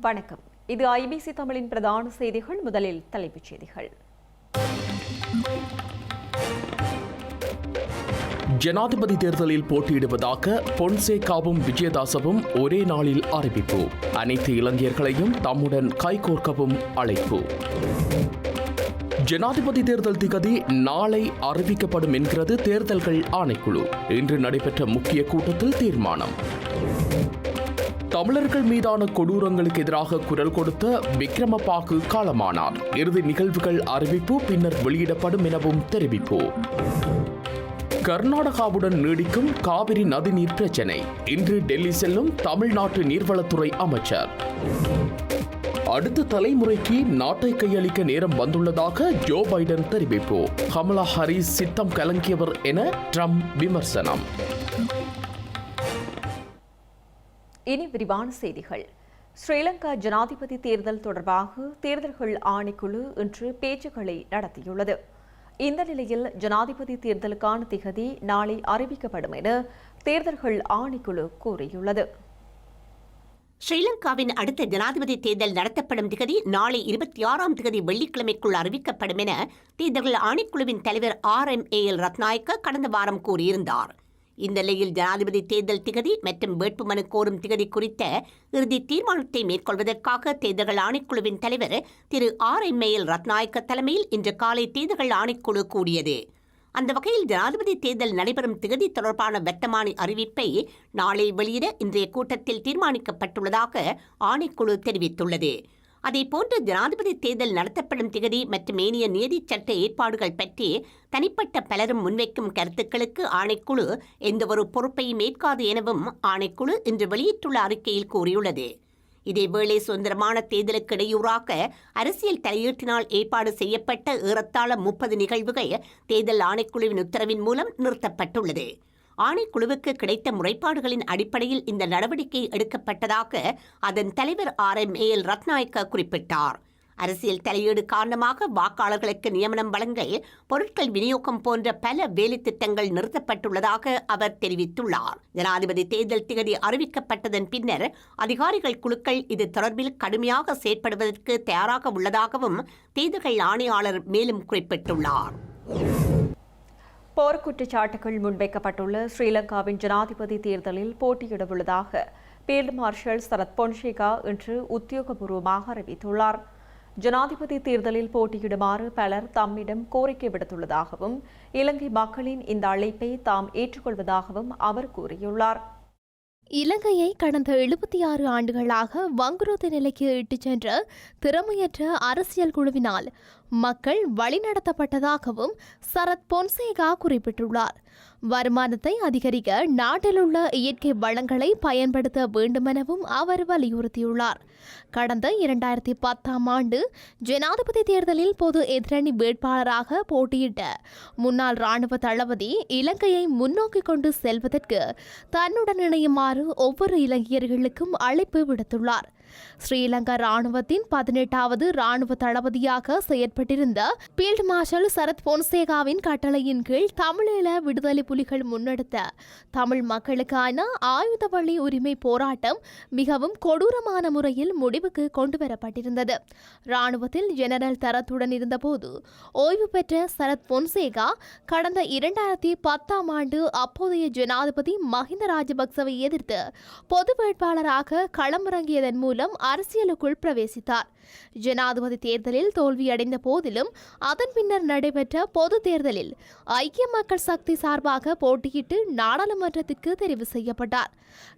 வணக்கம். இது ஐபிசி தமிழின் பிரதான செய்திகள் முதலில் தலைப்புச் செய்திகள். ஜனாதிபதி தேர்தலில் போட்டியிடுவதாக பொன்சேகாவும் விஜயதாசவும் ஒரே நாளில் அறிவிப்பு. அனைத்து இளைஞர்களையும் தம்முடன் கைகோர்க்கவும் அழைப்பு. ஜனாதிபதி தேர்தல் திகதி நாளை அறிவிக்கப்படும் என்கிறது தேர்தல்கள் ஆணைக்குழு. இன்று நடைபெற்ற முக்கிய கூட்டத்தில் தீர்மானம். தமிழர்கள் மீதான கொடூரங்களுக்கு எதிராக குரல் கொடுத்த விக்ரமபாகு காலமானார். இறுதி நிகழ்வுகள் அறிவிப்பு பின்னர் வெளியிடப்படும் எனவும் தெரிவிப்பு. கர்நாடகாவுடன் நீடிக்கும் காவிரி நதிநீர் பிரச்சினை. இன்று டெல்லி செல்லும் தமிழ்நாட்டு நீர்வளத்துறை அமைச்சர். அடுத்த தலைமுறைக்கு நாட்டை கையளிக்க நேரம் வந்துள்ளதாக ஜோ பைடன் தெரிவிப்பு. கமலா ஹாரிஸ் சித்தம் கலங்கியவர் என ட்ரம்ப் விமர்சனம். இனி விரிவான செய்திகள். ஸ்ரீலங்கா ஜனாதிபதி தேர்தல் தொடர்பாக தேர்தல்கள் ஆணைக்குழு இன்று பேச்சுக்களை நடத்தியுள்ளது. இந்த நிலையில் ஜனாதிபதி தேர்தலுக்கான திகதி நாளை அறிவிக்கப்படும் என தேர்தல்கள் ஆணைக்குழு கூறியுள்ளது. ஸ்ரீலங்காவின் அடுத்த ஜனாதிபதி தேர்தல் நடத்தப்படும் திகதி நாளை இருபத்தி ஆறாம் திகதி வெள்ளிக்கிழமைக்குள் அறிவிக்கப்படும் என தேர்தல்கள் ஆணைக்குழுவின் தலைவர் R M A L Ratnayake கடந்த வாரம் கூறியிருந்தார். இந்த நிலையில் ஜனாதிபதி தேர்தல் திகதி மற்றும் வேட்புமனு கோரும் திகதி குறித்த இறுதி தீர்மானத்தை மேற்கொள்வதற்காக தேர்தல்கள் ஆணைக்குழுவின் தலைவர் திரு R M A L Ratnayake தலைமையில் இன்று காலை தேர்தல்கள் ஆணைக்குழு கூடியது. அந்த வகையில் ஜனாதிபதி தேர்தல் நடைபெறும் திகதி தொடர்பான வர்த்தமானி அறிவிப்பை நாளை வெளியிட இன்றைய கூட்டத்தில் தீர்மானிக்கப்பட்டுள்ளதாக ஆணைக்குழு தெரிவித்துள்ளது. அதேபோன்று ஜனாதிபதி தேர்தல் நடத்தப்படும் திகதி மற்றும் ஏனைய நீதிச் சட்ட ஏற்பாடுகள் பற்றி தனிப்பட்ட பலரும் முன்வைக்கும் கருத்துக்களுக்கு ஆணைக்குழு எந்தவொரு பொறுப்பையும் ஏற்காது எனவும் ஆணைக்குழு இன்று வெளியிட்டுள்ள அறிக்கையில் கூறியுள்ளது. இதேவேளை சுதந்திரமான தேர்தலுக்கு இடையூறாக அரசியல் தலையீட்டினால் ஏற்பாடு செய்யப்பட்ட ஏறத்தாழ முப்பது நிகழ்வுகள் தேர்தல் ஆணைக்குழுவின் உத்தரவின் மூலம் நிறுத்தப்பட்டுள்ளது. ஆணைக்குழுவுக்கு கிடைத்த முறைப்பாடுகளின் அடிப்படையில் இந்த நடவடிக்கை எடுக்கப்பட்டதாக அதன் தலைவர் R M A L Ratnayake குறிப்பிட்டார். அரசியல் தலையீடு காரணமாக வாக்காளர்களுக்கு நியமனம் வழங்கல் பொருட்கள் விநியோகம் போன்ற பல வேலைத்திட்டங்கள் நிறுத்தப்பட்டுள்ளதாக அவர் தெரிவித்துள்ளார். ஜனாதிபதி தேர்தல் திகதி அறிவிக்கப்பட்டதன் பின்னர் அதிகாரிகள் குழுக்கள் இது தொடர்பில் கடுமையாக செயற்படுவதற்கு தயாராக உள்ளதாகவும் தேர்தல்கள் ஆணையாளர் மேலும் குறிப்பிட்டுள்ளார். போர் குற்றச்சாட்டுகள் முன்வைக்கப்பட்டுள்ள ஸ்ரீலங்காவின் ஜனாதிபதி தேர்தலில் போட்டியிடவுள்ளதாக ஃபீல்டு மார்ஷல் சரத் பொன்சேகா இன்று உத்தியோகபூர்வமாக அறிவித்துள்ளார். ஜனாதிபதி தேர்தலில் போட்டியிடுமாறு பலர் தம்மிடம் கோரிக்கை விடுத்துள்ளதாகவும் இலங்கை மக்களின் இந்த அழைப்பை தாம் ஏற்றுக்கொள்வதாகவும் அவர் கூறியுள்ளார். இலங்கையை கடந்த எழுபத்தி ஆறு ஆண்டுகளாக வங்குரோத்து நிலைக்கு இட்டுச் சென்ற திறமையற்ற அரசியல் குழுவினால் மக்கள் வழிநடத்தப்பட்டதாகவும் சரத் பொன்சேகா குறிப்பிட்டுள்ளார். வருமானத்தை அதிகரிக்க நாட்டிலுள்ள இயற்கை வளங்களை பயன்படுத்த வேண்டுமெனவும் அவர் வலியுறுத்தியுள்ளார். கடந்த இரண்டாயிரத்தி பத்தாம் ஆண்டு ஜனாதிபதி தேர்தலில் பொது எதிரணி வேட்பாளராக போட்டியிட்ட முன்னாள் ராணுவ தளபதி இலங்கையை முன்னோக்கி கொண்டு செல்வதற்கு தன்னுடன் இணையுமாறு ஒவ்வொரு இலங்கையர்களுக்கும் அழைப்பு விடுத்துள்ளார். ஸ்ரீலங்கா ராணுவத்தின் பதினெட்டாவது ராணுவ தளபதியாக செயற்பட்டிருந்த பீல்ட் மார்ஷல் சரத் பொன்சேகாவின் கட்டளையின் கீழ் தமிழீழ விடுதலை புலிகள் முன்னெடுத்த தமிழ் மக்களுக்கான ஆயுத வழி உரிமை போராட்டம் மிகவும் கொடூரமான முறையில் முடிவுக்கு கொண்டுவரப்பட்டிருந்தது. ராணுவத்தில் ஜெனரல் தரத்துடன் இருந்தபோது ஓய்வு பெற்ற சரத் பொன்சேகா கடந்த இரண்டாயிரத்தி பத்தாம் ஆண்டு அப்போதைய ஜனாதிபதி மஹிந்த ராஜபக்சவை எதிர்த்து பொது வேட்பாளராக களமிறங்கியதன் மூலம் அரசியலுக்குள் பிரவேசித்தார். ஜனாதிபதி தேர்தலில் தோல்வியடைந்த போதிலும் அதன் பின்னர் நடைபெற்ற பொது தேர்தலில் ஐக்கிய மக்கள் சக்தி சார்பாக போட்டியிட்டு நாடாளுமன்றத்திற்கு தெரிவு செய்யப்பட்டார்.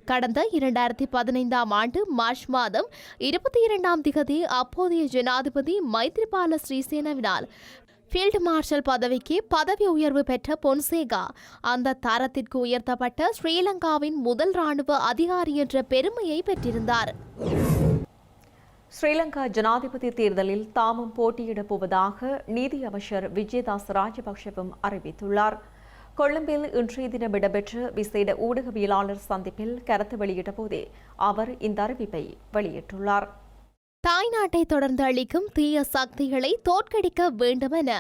கடந்த இரண்டாயிரத்தி பதினைந்தாம் ஆண்டு மார்ச் மாதம் இருபத்தி இரண்டாம் திகதி அப்போதைய ஜனாதிபதி மைத்ரிபால ஸ்ரீசேனவினால் ஃபீல்டு மார்ஷல் பதவிக்கு பதவி உயர்வு பெற்ற பொன்சேகா. அந்த தரத்திற்கு உயர்த்தப்பட்ட ஸ்ரீலங்காவின் முதல் ராணுவ அதிகாரி என்ற பெருமையை பெற்றிருந்தார். ஸ்ரீலங்கா ஜனாதிபதி தேர்தலில் தாமும் போட்டியிடப் போவதாக நீதி அமைச்சர் விஜயதாஸ் ராஜபக்ஷவும் அறிவித்துள்ளார். கொழும்பில் இன்றைய தினம் இடம்பெற்ற விசேட ஊடகவியலாளர் சந்திப்பில் கருத்து வெளியிட்ட போதே அவர் இந்த அறிவிப்பை வெளியிட்டுள்ளார். தாய்நாட்டை தொடர்ந்து அளிக்கும் தீய சக்திகளை தோற்கடிக்க வேண்டுமென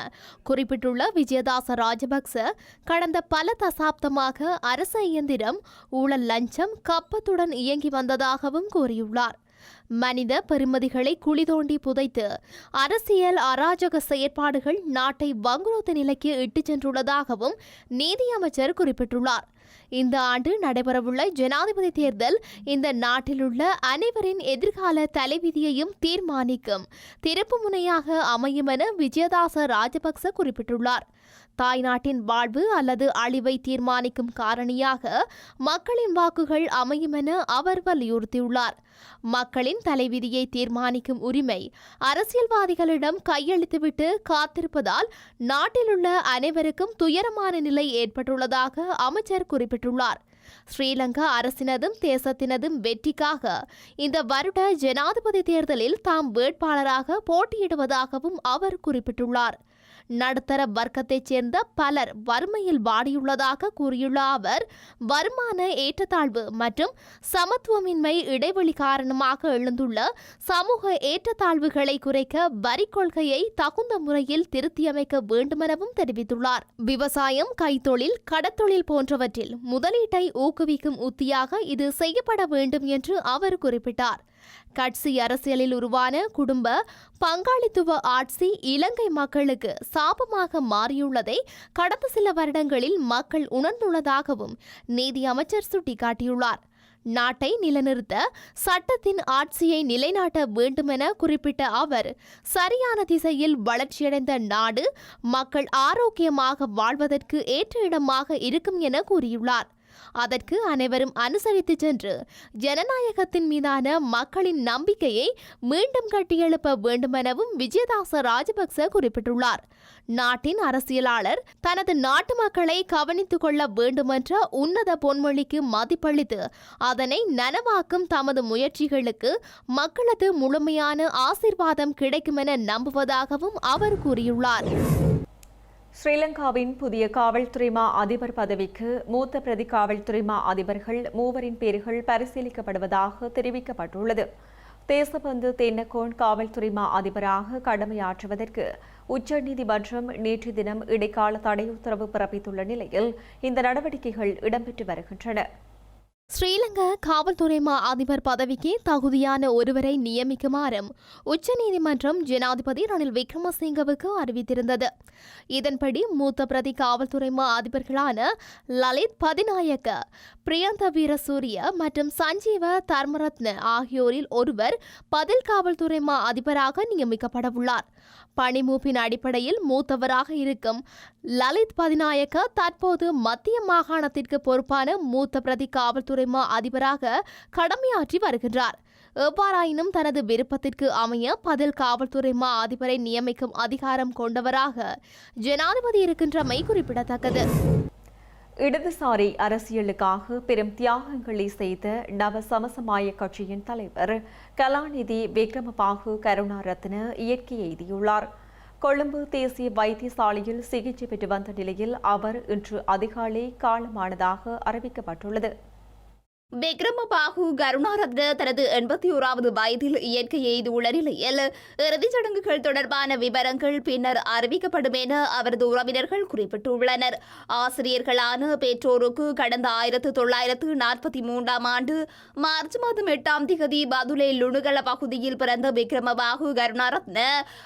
குறிப்பிட்டுள்ள விஜயதாச ராஜபக்ச கடந்த பல தசாப்தமாக அரச இயந்திரம் ஊழல் லஞ்சம் கப்பத்துடன் இயங்கி வந்ததாகவும் கூறியுள்ளார். மனித பெருமதிகளை குழி தோண்டி புதைத்து அரசியல் அராஜக செயற்பாடுகள் நாட்டை வங்குரோத்த நிலைக்கு இட்டுச் சென்றுள்ளதாகவும் நீதியமைச்சர் குறிப்பிட்டுள்ளார். இந்த ஆண்டு நடைபெறவுள்ள ஜனாதிபதி தேர்தல் இந்த நாட்டிலுள்ள அனைவரின் எதிர்கால தலைவிதியையும் தீர்மானிக்கும் திருப்பு முனையாக அமையும் என விஜயதாச ராஜபக்ச குறிப்பிட்டுள்ளார். தாய்நாட்டின் வாழ்வு அல்லது அழிவை தீர்மானிக்கும் காரணியாக மக்களின் வாக்குகள் அமையும் என அவர் வலியுறுத்தியுள்ளார். மக்களின் தலைவிதியை தீர்மானிக்கும் உரிமை அரசியல்வாதிகளிடம் கையளித்துவிட்டு காத்திருப்பதால் நாட்டிலுள்ள அனைவருக்கும் துயரமான நிலை ஏற்பட்டுள்ளதாக அமைச்சர் குறிப்பிட்டுள்ளார். ஸ்ரீலங்கா அரசினதும் தேசத்தினதும் வெற்றிக்காக இந்த வருட ஜனாதிபதி தேர்தலில் தாம் வேட்பாளராக போட்டியிடுவதாகவும் அவர் குறிப்பிட்டுள்ளார். நடுத்தர வர்க்கத்தைச் சேர்ந்த பலர் வறுமையில் வாடியுள்ளதாக கூறியுள்ள அவர் வருமான ஏற்றத்தாழ்வு மற்றும் சமத்துவமின்மை இடைவெளி காரணமாக எழுந்துள்ள சமூக ஏற்றத்தாழ்வுகளை குறைக்க வரி கொள்கையை தகுந்த முறையில் திருத்தியமைக்க வேண்டுமெனவும் தெரிவித்துள்ளார். விவசாயம் கைத்தொழில் கடத்தொழில் போன்றவற்றில் முதலீட்டை ஊக்குவிக்கும் உத்தியாக இது செய்யப்பட வேண்டும் என்று அவர் குறிப்பிட்டார். கட்சி அரசியலில் உருவான குடும்ப பங்காளித்துவ ஆட்சி இலங்கை மக்களுக்கு சாபமாக மாறியுள்ளதை கடந்த சில வருடங்களில் மக்கள் உணர்ந்துள்ளதாகவும் நீதி அமைச்சர் சுட்டிக்காட்டியுள்ளார். நாட்டை நிலைநிறுத்த சட்டத்தின் ஆட்சியை நிலைநாட்ட வேண்டுமென குறிப்பிட்ட அவர் சரியான திசையில் வளர்ச்சியடைந்த நாடு மக்கள் ஆரோக்கியமாக வாழ்வதற்கு ஏற்ற இடமாக இருக்கும் என கூறியுள்ளார். அதற்கு அனைவரும் அனுசரித்து சென்று ஜனநாயகத்தின் மீதான மக்களின் நம்பிக்கையை மீண்டும் கட்டியெழுப்ப வேண்டுமெனவும் விஜயதாச ராஜபக்ச குறிப்பிட்டுள்ளார். நாட்டின் அரசியலாளர் தனது நாட்டு மக்களை கவனித்துக் கொள்ள வேண்டுமென்ற உன்னத பொன்மொழிக்கு மதிப்பளித்து அதனை நனவாக்கும் தமது முயற்சிகளுக்கு மக்களது முழுமையான ஆசிர்வாதம் கிடைக்குமென நம்புவதாகவும் அவர் கூறியுள்ளார். ஸ்ரீலங்காவின் புதிய காவல்துறை மா அதிபர் பதவிக்கு மூத்த பிரதி காவல்துறை மா அதிபர்கள் மூவரின் பேர்கள் பரிசீலிக்கப்படுவதாக தெரிவிக்கப்பட்டுள்ளது. தேசபந்து தென்னக்கோன் காவல்துறை மா அதிபராக கடமையாற்றுவதற்கு உச்சநீதிமன்றம் நேற்று தினம் இடைக்கால தடை உத்தரவு பிறப்பித்துள்ள நிலையில் இந்த நடவடிக்கைகள் இடம்பெற்று வருகின்றன. ஸ்ரீலங்கா காவல்துறை மா அதிபர் பதவிக்கு தகுதியான ஒருவரை நியமிக்குமாறும் உச்சநீதிமன்றம் ஜனாதிபதி ரணில் விக்ரமசிங்கவுக்கு அறிவித்திருந்தது. இதன்படி மூத்த பிரதி காவல்துறை மா அதிபர்களான லலித் பதிநாயக்க பிரியந்த வீரசூரிய மற்றும் சஞ்சீவ தர்மரத்ன ஆகியோரில் ஒருவர் பதில் காவல்துறை மா அதிபராக நியமிக்கப்படவுள்ளார். பணிமூப்பின் அடிப்படையில் மூத்தவராக இருக்கும் லலித் பதிநாயக்க தற்போது மத்திய மாகாணத்திற்கு பொறுப்பான மூத்த பிரதி காவல்துறை மா அதிபராக கடமையாற்றி வருகின்றார். எவ்வாறாயினும் தனது விருப்பத்திற்கு அமைய பதில் காவல்துறை மா அதிபரை நியமிக்கும் அதிகாரம் கொண்டவராக ஜனாதிபதி இருக்கின்றமை குறிப்பிடத்தக்கது. இடதுசாரி அரசியலுக்காக பெரும் தியாகங்களை செய்த நவ சமசமாய கட்சியின் தலைவர். கலாநிதி விக்ரமபாகு கருணாரத்ன இயற்கை எய்தியுள்ளார். கொழும்பு தேசிய வைத்தியசாலையில் சிகிச்சை பெற்று வந்த நிலையில் அவர் இன்று அதிகாலை காலமானதாக அறிவிக்கப்பட்டுள்ளது. விக்ரமபாகு கருணாரத்ன தனது எண்பத்தி ஓராவது வயதில் இயற்கை எய்துள்ள நிலையில் இறுதிச் சடங்குகள் தொடர்பான விவரங்கள் பின்னர் அறிவிக்கப்படும் என அவரது உறவினர்கள் குறிப்பிட்டுள்ளனர். ஆசிரியர்களான பெற்றோருக்கு கடந்த ஆயிரத்து தொள்ளாயிரத்து நாற்பத்தி மூன்றாம் ஆண்டு மார்ச் மாதம் எட்டாம் திகதி பதுளை லுணுகல பகுதியில் பிறந்த விக்ரமபாகு கருணாரத்ன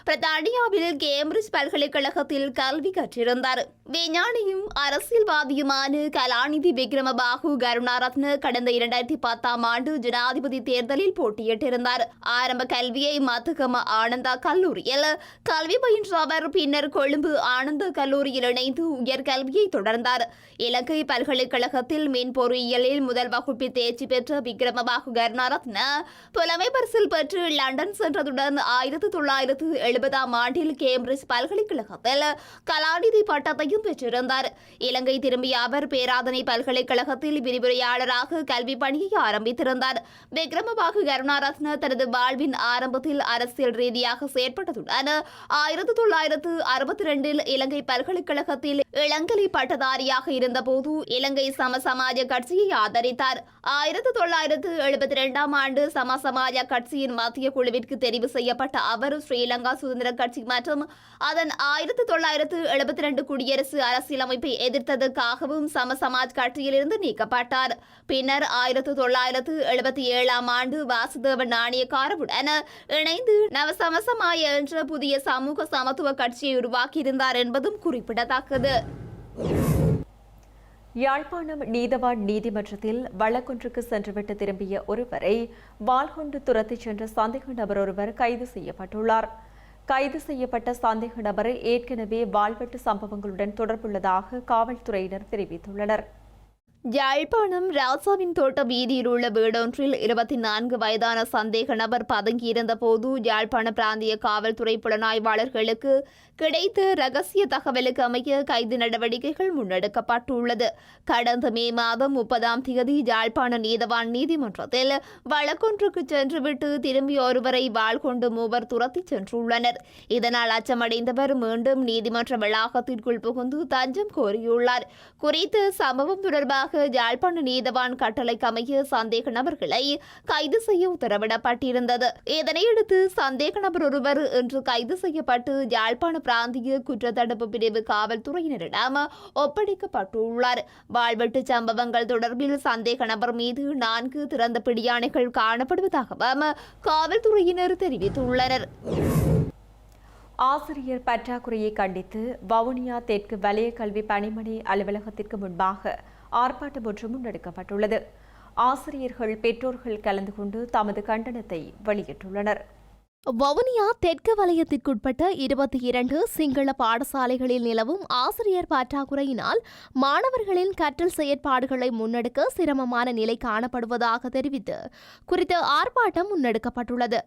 பிரித்தானியாவில் கேம்பிரிட்ஜ் பல்கலைக்கழகத்தில் கல்வி கற்றிருந்தார். விஞ்ஞானியும் அரசியல்வாதியுமான கலாநிதி விக்ரமபாகு கருணாரத்ன கடந்த இரண்டாயிரத்தி பத்தாம் ஆண்டு ஜனாதிபதி தேர்தலில் போட்டியிட்டிருந்தார். ஆரம்ப கல்வியை மத்துகம ஆனந்தா கல்லூரியில் கல்வி பயின்ற அவர் பின்னர் கொழும்பு ஆனந்த கல்லூரியில் இணைந்து உயர்கல்வியை தொடர்ந்தார். இலங்கை பல்கலைக்கழகத்தில் மின் பொறியியலில் முதல் வகுப்பில் தேர்ச்சி பெற்ற விக்ரமபாகு கருணாரத்ன புலமை பரிசில் பெற்று லண்டன் சென்றதுடன் ஆயிரத்தி தொள்ளாயிரத்து எழுபதாம் ஆண்டில் கேம்பிரிட்ஜ் பல்கலைக்கழகத்தில் கலாநிதி பட்டத்தையும் பெற்றிருந்தார். இலங்கை திரும்பிய அவர் பேராதனை பல்கலைக்கழகத்தில் விரிவுரையாளராக கல்வி கல்வி பணியை ஆரம்பித்திருந்தார். விக்ரமபாகு கருணாரத்ன தனது வாழ்வின் ஆரம்பத்தில் அரசியல் ரீதியாக செயற்பட்டதுடன் ஆயிரத்தி தொள்ளாயிரத்து அறுபத்தி ரெண்டில் இலங்கை பல்கலைக்கழகத்தில் இளங்கலை பட்டதாரியாக இருந்தபோது இலங்கை சம சமாஜ கட்சியை ஆதரித்தார். ஆயிரத்தி தொள்ளாயிரத்து எழுபத்தி ரெண்டாம் ஆண்டு சம சமாஜ கட்சியின் மத்திய குழுவிற்கு தெரிவு செய்யப்பட்ட அவர் ஸ்ரீலங்கா சுதந்திர கட்சி மற்றும் அதன் ஆயிரத்தி தொள்ளாயிரத்து எழுபத்தி ரெண்டு குடியரசு அரசியலமைப்பை எதிர்த்ததற்காகவும் சம சமாஜ் கட்சியிலிருந்து நீக்கப்பட்டார். பின்னர் ஆயிரத்து தொள்ளாயிரத்து எழுபத்தி ஏழாம் ஆண்டு வாசுதேவ நாணயக்காரவுடன் இணைந்து நவசமசமாய என்ற புதிய சமூக சமத்துவ கட்சியை உருவாக்கியிருந்தார் என்பதும் குறிப்பிடத்தக்கது. யாழ்ப்பாணம் நீதவான் நீதிமன்றத்தில் வழக்கொன்றுக்கு சென்றுவிட்டு திரும்பிய ஒருவரை வாள்கொண்டு துரத்திச் சென்ற சந்தேக நபர் ஒருவர் கைது செய்யப்பட்டுள்ளார். கைது செய்யப்பட்ட சந்தேக நபர் ஏற்கனவே வாழ்வெட்டு சம்பவங்களுடன் தொடர்புள்ளதாக காவல்துறையினர் தெரிவித்துள்ளனர். யாழ்ப்பாணம் ராசாவின் தோட்ட வீதியில் உள்ள வீடொன்றில் இருபத்தி நான்கு வயதான சந்தேக நபர் பதுங்கியிருந்த போது யாழ்ப்பாண பிராந்திய காவல்துறை புலனாய்வாளர்களுக்கு கிடைத்த ரகசிய தகவலுக்கு அமைய கைது நடவடிக்கைகள் முன்னெடுக்கப்பட்டுள்ளது. கடந்த மே மாதம் முப்பதாம் தேதி யாழ்ப்பாண நீதவான் நீதிமன்றத்தில் வழக்கொன்றுக்கு சென்றுவிட்டு திரும்பி ஒருவரை வாள் கொண்டு மூவர் துரத்தி சென்றுள்ளனர். இதனால் அச்சமடைந்தவர் மீண்டும் நீதிமன்ற வளாகத்திற்குள் புகுந்து தஞ்சம் கோரியுள்ளார். குறித்த சம்பவம் தொடர்பாக யாழ்ப்பாண நீதவான் கட்டளைக்கு அமைய சந்தேக நபர்களை கைது செய்ய உத்தரவிடப்பட்டிருந்தது. இதனையடுத்து சந்தேக நபர் ஒருவர் இன்று கைது செய்யப்பட்டு யாழ்ப்பாண பிராந்திய குற்றத்தடுப்பு பிரிவு காவல்துறையினரிடம் ஒப்படைக்கப்பட்டுள்ளார். வாழ்வெட்டு சம்பவங்கள் தொடர்பில் சந்தேக நபர் மீது நான்கு திறந்த பிடியாணைகள் காணப்படுவதாகவும் காவல்துறையினர் தெரிவித்துள்ளனர். ஆசிரியர் பற்றாக்குறையை கண்டித்து வவுனியா தெற்கு வலய கல்வி பணிமனை அலுவலகத்திற்கு முன்பாக ஆர்ப்பாட்டம் ஒன்று முன்னெடுக்கப்பட்டுள்ளது. ஆசிரியர்கள் பெற்றோர்கள் கலந்து கொண்டு தமது கண்டனத்தை வெளியிட்டுள்ளனர். வவுனியா தெற்கு வலயத்திற்குட்பட்ட இருபத்தி இரண்டு சிங்கள பாடசாலைகளில் நிலவும் ஆசிரியர் பற்றாக்குறையினால் மாணவர்களின் கற்றல் செயற்பாடுகளை முன்னெடுக்க சிரமமான நிலை காணப்படுவதாக தெரிவித்து குறித்த ஆர்ப்பாட்டம் முன்னெடுக்கப்பட்டுள்ளது.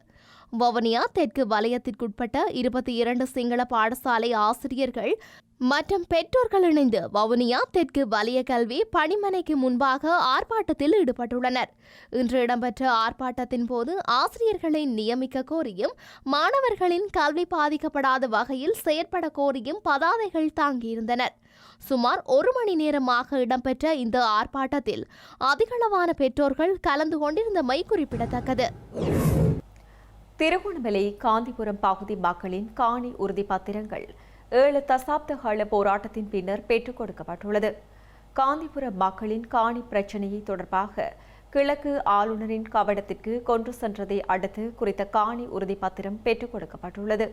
வவுனியா தெற்கு வலயத்திற்குட்பட்ட இருபத்தி இரண்டு சிங்கள பாடசாலை ஆசிரியர்கள் மற்றும் பெற்றோர்கள் இணைந்து வவுனியா தெற்கு வலய கல்வி பணிமனைக்கு முன்பாக ஆர்ப்பாட்டத்தில் ஈடுபட்டுள்ளனர். இன்று இடம்பெற்ற ஆர்ப்பாட்டத்தின் போது ஆசிரியர்களை நியமிக்க கோரியும் மாணவர்களின் கல்வி பாதிக்கப்படாத வகையில் செயற்பட கோரியும் பதாதைகள் தாங்கியிருந்தனர். சுமார் ஒரு மணி நேரமாக இடம்பெற்ற இந்த ஆர்ப்பாட்டத்தில் அதிகளவான பெற்றோர்கள் கலந்து கொண்டிருந்தமை குறிப்பிடத்தக்கது. திருகோணமலை காந்திபுரம் பகுதி மக்களின் காணி உறுதி பத்திரங்கள் ஏழு தசாப்த கால போராட்டத்தின் பின்னர் பெற்றுக் கொடுக்கப்பட்டுள்ளது. காந்திபுரம் மக்களின் காணி பிரச்சினையை தொடர்பாக கிழக்கு ஆளுநரின் கவனத்திற்கு கொண்டு சென்றதை அடுத்து குறித்த காணி உறுதிப்பத்திரம் பெற்றுக் கொடுக்கப்பட்டுள்ளது.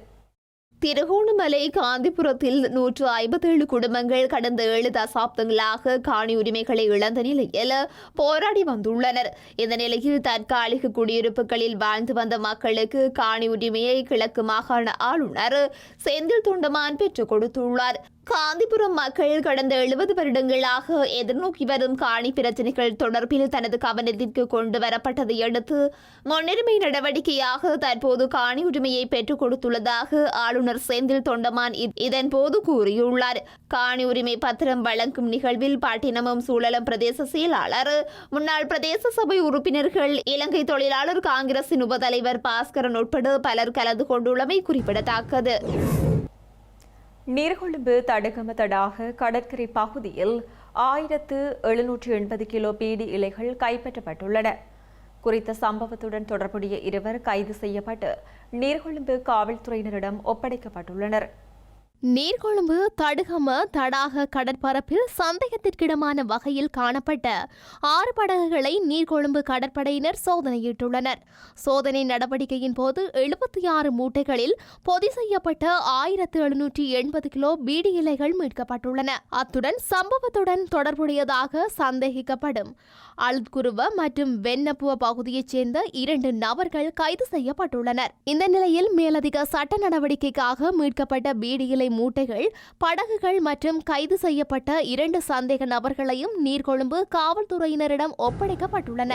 திருகோணமலை காந்திபுரத்தில் நூற்று ஐம்பத்தேழு குடும்பங்கள் கடந்த ஏழு தசாப்தங்களாக காணி உரிமைகளை இழந்த நிலையில் போராடி வந்துள்ளனர் இந்த நிலையில் தற்காலிக குடியிருப்புகளில் வாழ்ந்து வந்த மக்களுக்கு காணி உரிமையை கிழக்கு மாகாண ஆளுநர் செந்தில் தொண்டமான் பெற்றுக் கொடுத்துள்ளார் காந்திபுரம் மக்கள் கடந்த எழுபது வருடங்களாக எதிர்நோக்கி வரும் காணி பிரச்சினைகள் தொடர்பில் தனது கவனத்திற்கு கொண்டு வரப்பட்டதை அடுத்து முன்னுரிமை நடவடிக்கையாக தற்போது காணி உரிமையை பெற்றுக் கொடுத்துள்ளதாக ஆளுநர் செந்தில் தொண்டமான் இதன் போது கூறியுள்ளார். காணி உரிமை பத்திரம் வழங்கும் நிகழ்வில் பட்டினமும் சூழலும் பிரதேச செயலாளர் முன்னாள் பிரதேச சபை உறுப்பினர்கள் இலங்கை தொழிலாளர் காங்கிரசின் உபதலைவர் பாஸ்கரன் உட்பட பலர் கலந்து கொண்டுள்ளமை குறிப்பிடத்தக்கது. நீர்கொழும்பு தடகம தடாக கடற்கரை பகுதியில் ஆயிரத்து எழுநூற்று எண்பது கிலோ பீடி இலைகள் கைப்பற்றப்பட்டுள்ளன. குறித்த சம்பவத்துடன் தொடர்புடைய இருவர் கைது செய்யப்பட்டு நீர்கொழும்பு காவல்துறையினரிடம் ஒப்படைக்கப்பட்டுள்ளனர். நீர்கொழும்பு தடுகம தடாக கடற்பரப்பில் சந்தேகத்திற்கிடமான வகையில் காணப்பட்ட ஆறு படகுகளை நீர்கொழும்பு கடற்படையினர் சோதனையிட்டுள்ளனர். சோதனை நடவடிக்கையின் போது எழுபத்தி ஆறு மூட்டைகளில் பொதி செய்யப்பட்ட ஆயிரத்து எழுநூற்றி எண்பது கிலோ பீடி இலைகள் மீட்கப்பட்டுள்ளன. அத்துடன் சம்பவத்துடன் தொடர்புடையதாக சந்தேகிக்கப்படும் அல்குருவ மற்றும் வெண்ணப்புவ பகுதியைச் சேர்ந்த இரண்டு நபர்கள் கைது செய்யப்பட்டுள்ளனர். இந்த நிலையில் மேலதிக சட்ட நடவடிக்கைக்காக மீட்கப்பட்ட பீடி இலை மூட்டைகள் படகுகள் மற்றும் கைது செய்யப்பட்ட இரண்டு சந்தேக நபர்களையும் நீர்கொழும்பு காவல்துறையினரிடம் ஒப்படைக்கப்பட்டுள்ளன.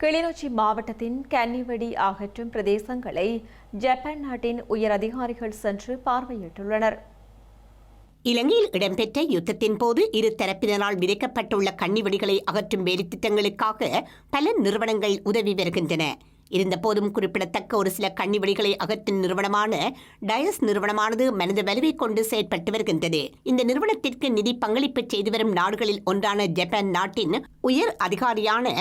கிளிநொச்சி மாவட்டத்தின் கன்னிவெடி அகற்றும் பிரதேசங்களை ஜப்பான் நாட்டின் உயர் அதிகாரிகள் சென்று பார்வையிட்டுள்ளனர். இலங்கையில் இடம்பெற்ற யுத்தத்தின் போது இரு தரப்பினரால் விதைக்கப்பட்டுள்ள கன்னிவெடிகளை அகற்றும் வேலைத்திட்டங்களுக்காக பல நிறுவனங்கள் உதவி வருகின்றன. இருந்தபோதும் குறிப்பிடத்தக்க ஒரு சில கண்ணிவெளிகளை அகற்றும் நிறுவனமான டயஸ் நிறுவனமானது மனித வலுவை கொண்டு செயற்பட்டு வருகின்றது. இந்த நிறுவனத்திற்கு நிதி பங்களிப்பு செய்து வரும் நாடுகளில் ஒன்றான ஜப்பான் நாட்டின் உயர் அதிகாரியான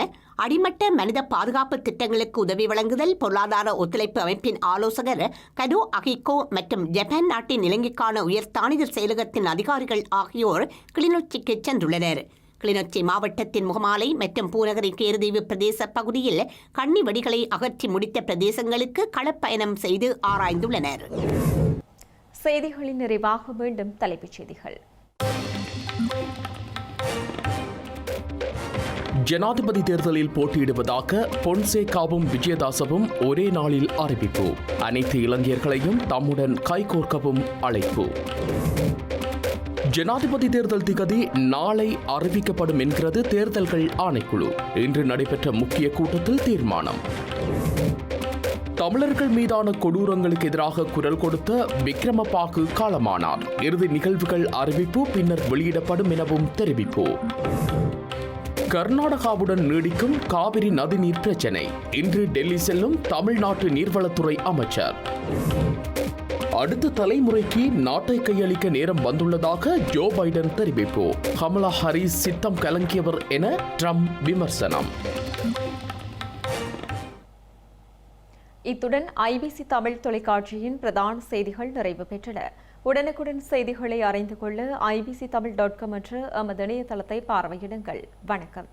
அடிமட்ட மனித பாதுகாப்பு திட்டங்களுக்கு உதவி வழங்குதல் பொருளாதார ஒத்துழைப்பு அமைப்பின் ஆலோசகர் கடோ அகிகோ மற்றும் ஜப்பான் நாட்டின் இலங்கைக்கான உயர் தானிதர் செயலகத்தின் அதிகாரிகள் ஆகியோர் கிளிநொச்சிக்கு சென்றுள்ளனர். கிளிநொச்சி மாவட்டத்தின் முகமாலை மற்றும் பூநகரி கேருதீவு பிரதேச பகுதியில் கன்னி வெடிகளை அகற்றி முடித்த பிரதேசங்களுக்கு களப்பயணம் செய்து ஆராய்ந்துள்ளனர். செய்திகளின் நிறைவாக மீண்டும் தலைப்புச் செய்திகள். ஜனாதிபதி தேர்தலில் போட்டியிடுவதாக பொன்சேகாவும் விஜயதாசவும் ஒரே நாளில் அறிவிப்பு. அனைத்து இளைஞர்களையும் தம்முடன் கைகோர்க்கவும் அழைப்பு. ஜனாதிபதி தேர்தல் திகதி நாளை அறிவிக்கப்படும் என்கிறது தேர்தல்கள் ஆணைக்குழு. இன்று நடைபெற்ற முக்கிய கூட்டத்தில் தீர்மானம். தமிழர்கள் மீதான கொடூரங்களுக்கு எதிராக குரல் கொடுத்த விக்ரமபாகு காலமானார். இறுதி நிகழ்வுகள் அறிவிப்பு பின்னர் வெளியிடப்படும் எனவும் தெரிவிப்பு. கர்நாடகாவுடன் நீடிக்கும் காவிரி நதிநீர் பிரச்சினை. இன்று டெல்லி செல்லும் தமிழ்நாட்டு நீர்வளத்துறை அமைச்சர். அடுத்த தலைமுறைக்கு நாட்டை கையளிக்க நேரம் வந்துள்ளதாக ஜோ பைடன் தெரிவிப்பு. கமலா ஹாரிஸ் சித்தம் கலங்கியவர் என ட்ரம்ப் விமர்சனம். இத்துடன் ஐபிசி தமிழ் தொலைக்காட்சியின் பிரதான செய்திகள் நிறைவு பெற்றன. உடனுக்குடன் செய்திகளை அறிந்து கொள்ள ஐபிசி தமிழ் டாட் காம் என்ற எமது இணையதளத்தை பார்வையிடுங்கள். வணக்கம்.